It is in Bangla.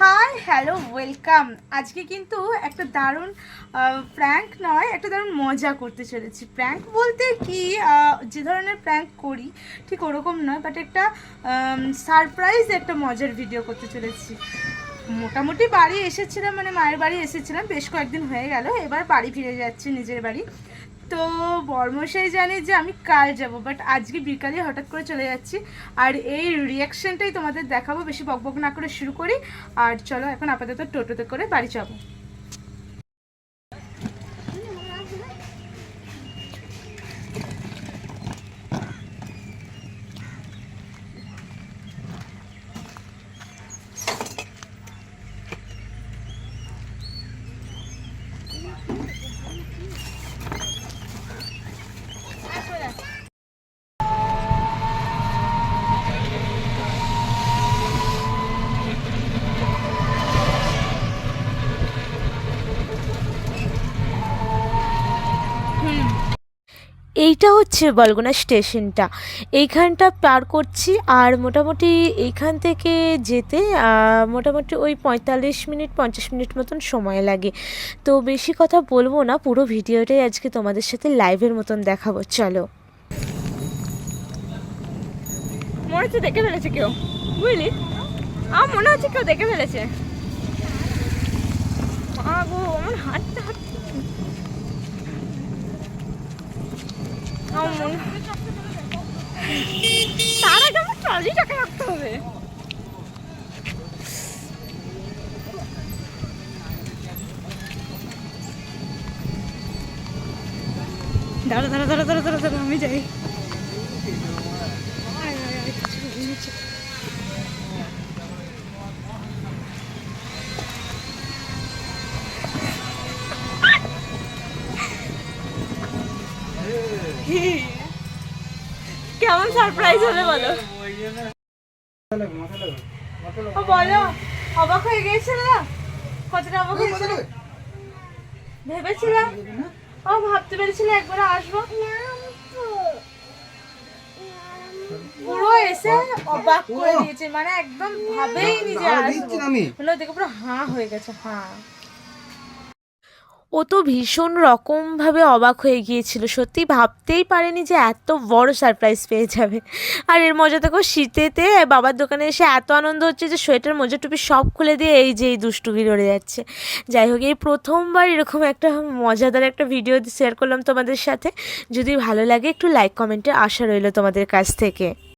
হাই হ্যালো ওয়েলকাম আজকে কিন্তু একটা দারুণ প্র্যাঙ্ক নয়, একটা দারুণ মজা করতে চলেছি। প্র্যাঙ্ক বলতে কি যে ধরনের প্র্যাঙ্ক করি, ঠিক ওরকম নয় বাট একটা সারপ্রাইজ একটা মজার ভিডিও করতে চলেছি। মোটামুটি বাড়ি এসেছিলাম মানে মায়ের বাড়ি এসেছিলাম, বেশ কয়েকদিন হয়ে গেল, এবার বাড়ি ফিরে যাচ্ছি নিজের বাড়ি। তো বর্মশাই জানে যে আমি কাল যাব বাট আজকে বিকালে হঠাৎ করে চলে যাচ্ছি। আর এই রিয়াকশনটাই তোমাদের দেখাবো, বেশি বকবক না করে শুরু করি। আর চলো এখন আপাতত টোটোতে করে বাড়ি যাব। এইটা হচ্ছে বলগুনা স্টেশনটা। এইখানটা পার করছি আর মোটামুটি এইখান থেকে যেতে মোটামুটি ওই পঁয়তাল্লিশ মিনিট, পঞ্চাশ মিনিট মতন সময় লাগে। তো বেশি কথা বলব না, পুরো ভিডিওটাই আজকে তোমাদের সাথে লাইভের মতন দেখাবো, চলো। মনে হচ্ছে দেখে ফেলেছে কেউ। বুঝলি? আমার মনে হচ্ছে কেউ দেখে ফেলেছে। আমার হাঁটতে হাঁটতে আমার মনে তার আগে আমার ট্রলি টাকা রাখতে হবে। দাঁড়া দাঁড়া দাঁড়া দাঁড়া দাঁড়া আমি যাই। কেমন সারপ্রাইজ হবে বলো? ও বলো অবাক হয়ে গিয়েছিল? না কতটা অবাক হয়েছিল ভেবেছিলাম। ও ভাবতে পেরেছিল একবার আসব। পুরো এসে অবাক করে দিয়েছে মানে একদম ভাবেই নিজে আসব। দেখে পুরো হাঁ হয়ে গেছে হাঁ। ও তো ভীষণ রকমভাবে অবাক হয়ে গিয়েছিল। সত্যি ভাবতেই পারেনি যে এত বড় সারপ্রাইজ পেয়ে যাবে। আর এর মজা দেখো, শীতেতে বাবার দোকানে এসে এত আনন্দ হচ্ছে যে সোয়েটার মোজা টুপি সব খুলে দিয়ে এই যে এই দুষ্টুগি ধরে যাচ্ছে। যাই হোক, এই প্রথমবার এরকম একটা মজাদার একটা ভিডিও শেয়ার করলাম তোমাদের সাথে। যদি ভালো লাগে একটু লাইক কমেন্টে আশা রইল তোমাদের কাছ থেকে।